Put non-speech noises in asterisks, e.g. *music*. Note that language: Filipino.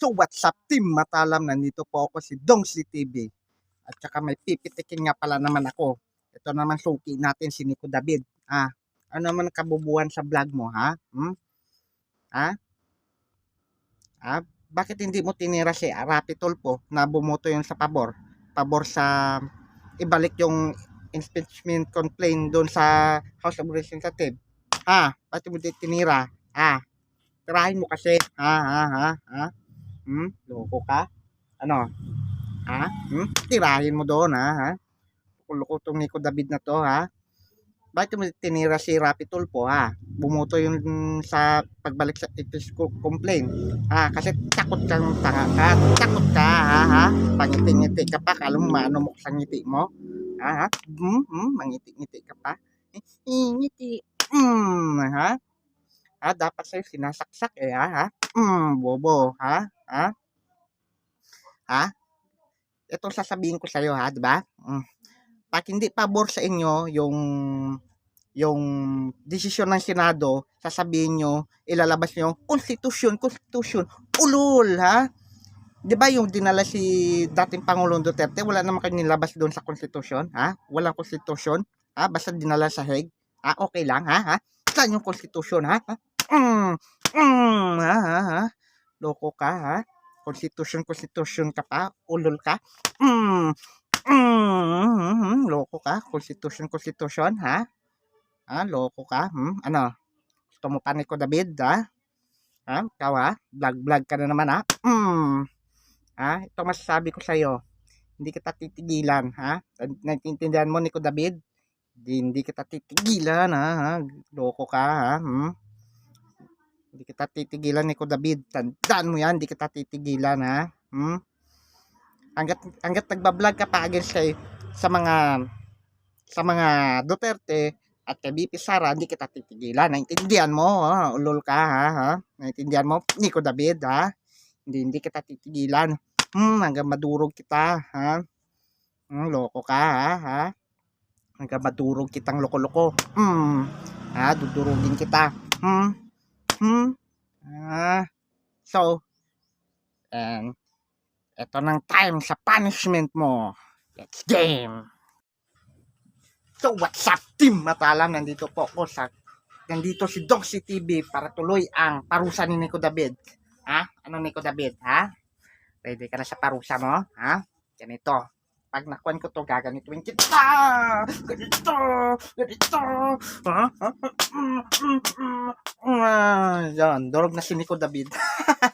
So what's up team Matalam, nandito po ako si Dongsi TV. At saka may pipitikin nga pala naman ako. Ito naman suki natin si Nico David. Ah, ano naman kabubuan sa vlog mo ha? Hmm? Ha? Ah, bakit hindi mo tinira si Rapi Tulpo na bumoto yun sa pabor? Pabor sa ibalik yung impeachment complaint doon sa House of Representatives. Ah, bakit mo tinira? Ah, tirahin mo kasi. Ha, ha, ha, ha? Hmm? Loko ka? Ano? Ha? Hmm? Tirahin mo doon, ha? ha? Loko tong Nico David na to, ha? Bakit mo tinira si Rapi Tulpo, ha? Bumoto yun sa pagbalik sa itis complaint. Ha? Kasi takot kang tanga ka. Takot ka, ha? ha? Pangiti-ngiti ka pa. Kala mo maano mo sa ngiti mo? Ha? ha? Hmm? Hmm? Mangiti-ngiti ka pa? Eh, ngiti. Hmm, ha? Ha? Dapat sa'yo sinasaksak eh, ha? ha? Hmm, bobo, ha? Ha? Ha? Ito sasabihin ko sa'yo, ha? Di ba? Mm. Pag hindi pabor sa inyo yung yung desisyon ng Senado, sasabihin nyo, ilalabas nyo, konstitusyon, konstitusyon, ulol, ha? Di ba yung dinala si dating Pangulong Duterte, wala naman kayo nilabas doon sa konstitusyon, ha? Walang konstitusyon, ha? Basta dinala sa Hague, ha? Okay lang, ha? ha? Saan yung konstitusyon, ha? ha? Mm, mm, ha? Loko ka, ha? Konstitusyon, konstitusyon ka pa? Ulol ka? Mm, mm, mm, loko ka? Konstitusyon, konstitusyon, ha? Ha? Loko ka? Hmm? Ano? Gusto mo pa Nico David, ha? Ha? Ikaw, ha? Vlog-vlog ka na naman, ha? Mm. Ha? Ito masasabi ko sa'yo. Hindi kita titigilan, ha? Naiintindihan mo, Nico David? Hindi, hindi kita titigilan, ha? Loko ka, ha? Hmm? Hindi kita titigilan, Nico David. Tandaan mo yan, hindi kita titigilan, ha? Hmm? Hanggat, hanggat nagbablog ka pa against kay, sa mga sa mga Duterte at kay BP Sara, hindi kita titigilan. Naintindihan mo, ha? Ulol ka, ha? ha? Naintindihan mo, Nico David, ha? Hindi, hindi kita titigilan. Hmm, hanggang madurog kita, ha? Hmm, loko ka, ha? ha? Hanggang madurog kitang loko-loko. Hmm, ha? Dudurugin kita. Hmm, hmm, ah. So, and, eto ng time sa punishment mo. Let's game! So, what's up, team? Matalam, nandito po ako sa nandito si Doxy TV para tuloy ang parusa ni Nico David. Ha? Ano Nico David, ha? Ready ka na sa parusa mo? Ha? Ganito. Pag nakuan ko to, gaganituin kita! Ganito! Ganito! Ha? Ha? Mm, mm, mm. Ah, Yan, durog na si Nico David. *laughs*